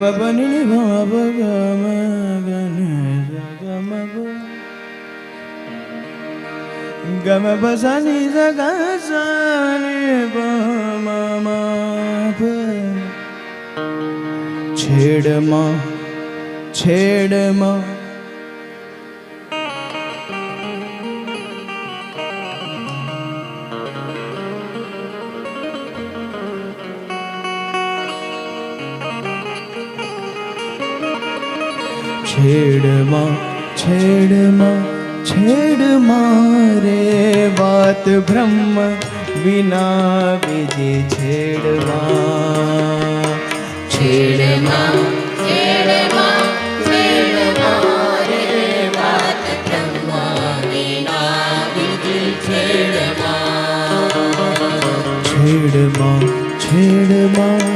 બની ભાવ ગમ ગણ ગમ ગમ બસાની જગસાની બમ છેડમાં છેડમાં છેડમાં છેડમાં છેડમાં રે વાત બ્રહ્મ વિના બીજી છેડમાં? છેડમાં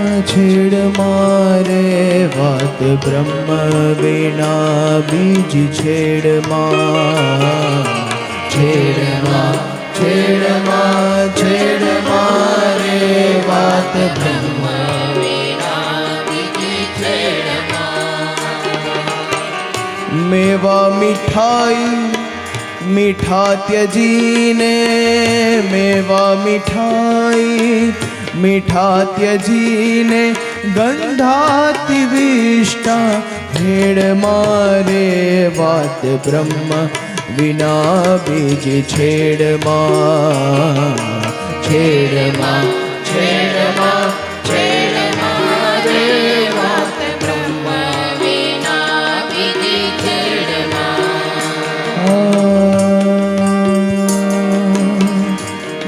છેડમાં મારે વાત બ્રહ્મ વિના બીજ છેડમાં છેડમાં છેડમાં છેડ મારે વાત બ્રહ્મ મેવા મીઠાઈ, મીઠા ત્યજીને મેવા મીઠાઈ મીઠા ત્યજીને ગંધાતિવિષ્ટા ભેડ મારે વાત બ્રહ્મ વિના બીજી છેડમાં. છેડમાં છેડમાં.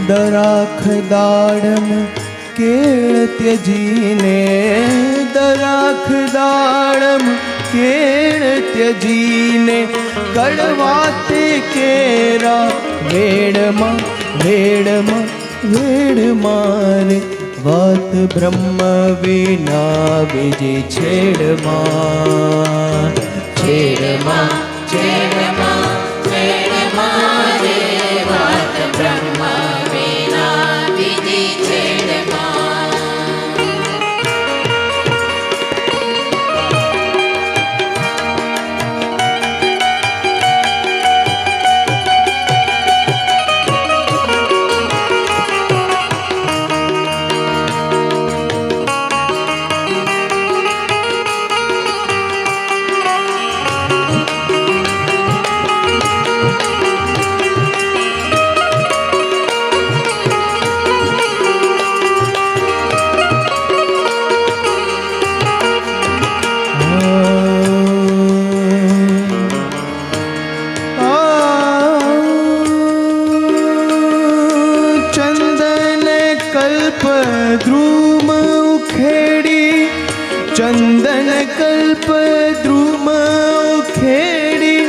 દરાખ દાડમ કેળ ત્યજીને દરાખ દાડમ કેળ ત્યજીને કડવાતે કેરા વેડમાં વેડમાં વેડ મારે વાત બ્રહ્મ વિના બીજી છેડમાં. છેડમાં છેડમાં. કલ્પ ધ્રુમ ઉખેડી ચંદન કલ્પ ધ્રુમ ઉખેડી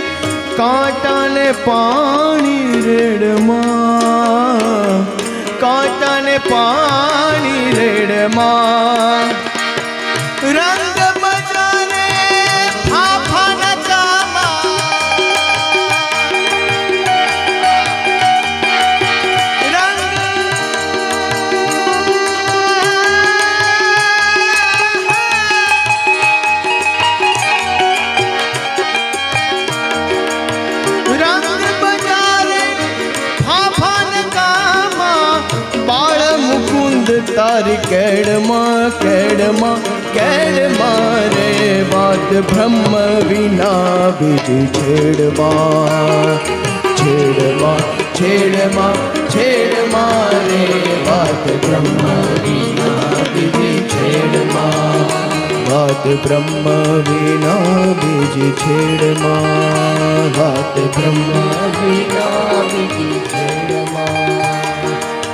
કાંટાને પાણી રેડમાં કાંટાને પાણી રેડમાં તારી કેડમાં કેડમાં કેડમાં રે વાત બ્રહ્મ વિના બીજી છેડમાં. છેડમાં છેડમાં છેડમાં રે વાત બ્રહ્મ વિના બીજી છેડમાં. વાત બ્રહ્મ વિના બીજી છેડમાં. વાત બ્રહ્મ વિના બીજી છેડમાં.